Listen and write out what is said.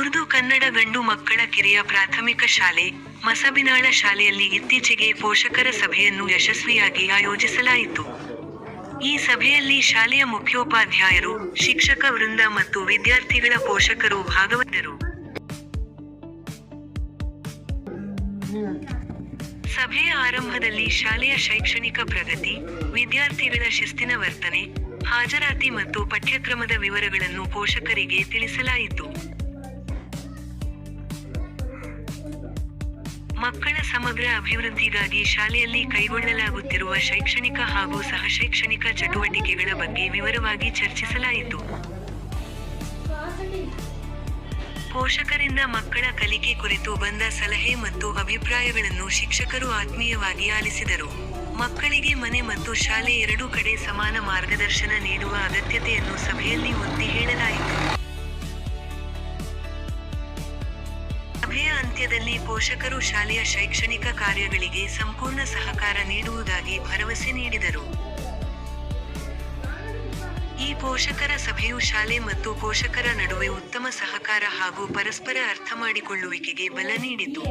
ಉರ್ದು ಕನ್ನಡ ಗಂಡು ಮಕ್ಕಳ ಕಿರಿಯ ಪ್ರಾಥಮಿಕ ಶಾಲೆ, ಮಸಬಿನಾಳ ಶಾಲೆಯಲ್ಲಿ ಇತ್ತೀಚೆಗೆ ಪೋಷಕರ ಸಭೆಯನ್ನು ಯಶಸ್ವಿಯಾಗಿ ಆಯೋಜಿಸಲಾಯಿತು. ಈ ಸಭೆಯಲ್ಲಿ ಶಾಲೆಯ ಮುಖ್ಯೋಪಾಧ್ಯಾಯರು, ಶಿಕ್ಷಕ ವೃಂದ ಮತ್ತು ವಿದ್ಯಾರ್ಥಿಗಳ ಪೋಷಕರು ಭಾಗವಹಿಸಿದರು ಸಭೆಯ ಆರಂಭದಲ್ಲಿ ಶಾಲೆಯ ಶೈಕ್ಷಣಿಕ ಪ್ರಗತಿ, ವಿದ್ಯಾರ್ಥಿಗಳ ಶಿಸ್ತಿನ ವರ್ತನೆ, ಹಾಜರಾತಿ ಮತ್ತು ಪಠ್ಯಕ್ರಮದ ವಿವರಗಳನ್ನು ಪೋಷಕರಿಗೆ ತಿಳಿಸಲಾಯಿತು. ಮಕ್ಕಳ ಸಮಗ್ರ ಅಭಿವೃದ್ಧಿಗಾಗಿ ಶಾಲೆಯಲ್ಲಿ ಕೈಗೊಳ್ಳಲಾಗುತ್ತಿರುವ ಶೈಕ್ಷಣಿಕ ಹಾಗೂ ಸಹಶೈಕ್ಷಣಿಕ ಚಟುವಟಿಕೆಗಳ ಬಗ್ಗೆ ವಿವರವಾಗಿ ಚರ್ಚಿಸಲಾಯಿತು. ಪೋಷಕರಿಂದ ಮಕ್ಕಳ ಕಲಿಕೆ ಕುರಿತು ಬಂದ ಸಲಹೆ ಮತ್ತು ಅಭಿಪ್ರಾಯಗಳನ್ನು ಶಿಕ್ಷಕರು ಆತ್ಮೀಯವಾಗಿ ಆಲಿಸಿದರು. ಮಕ್ಕಳಿಗೆ ಮನೆ ಮತ್ತು ಶಾಲೆ ಎರಡೂ ಕಡೆ ಸಮಾನ ಮಾರ್ಗದರ್ಶನ ನೀಡುವ ಅಗತ್ಯತೆಯನ್ನು ಸಭೆಯಲ್ಲಿ ಒತ್ತಿ ಹೇಳಲಾಯಿತು. ಅಂತ್ಯದಲ್ಲಿ ಪೋಷಕರು ಶಾಲೆಯ ಶೈಕ್ಷಣಿಕ ಕಾರ್ಯಗಳಿಗೆ ಸಂಪೂರ್ಣ ಸಹಕಾರ ನೀಡುವುದಾಗಿ ಭರವಸೆ ನೀಡಿದರು. ಈ ಪೋಷಕರ ಸಭೆಯು ಶಾಲೆ ಮತ್ತು ಪೋಷಕರ ನಡುವೆ ಉತ್ತಮ ಸಹಕಾರ ಹಾಗೂ ಪರಸ್ಪರ ಅರ್ಥಮಾಡಿಕೊಳ್ಳುವಿಕೆಗೆ ಬಲ ನೀಡಿತು.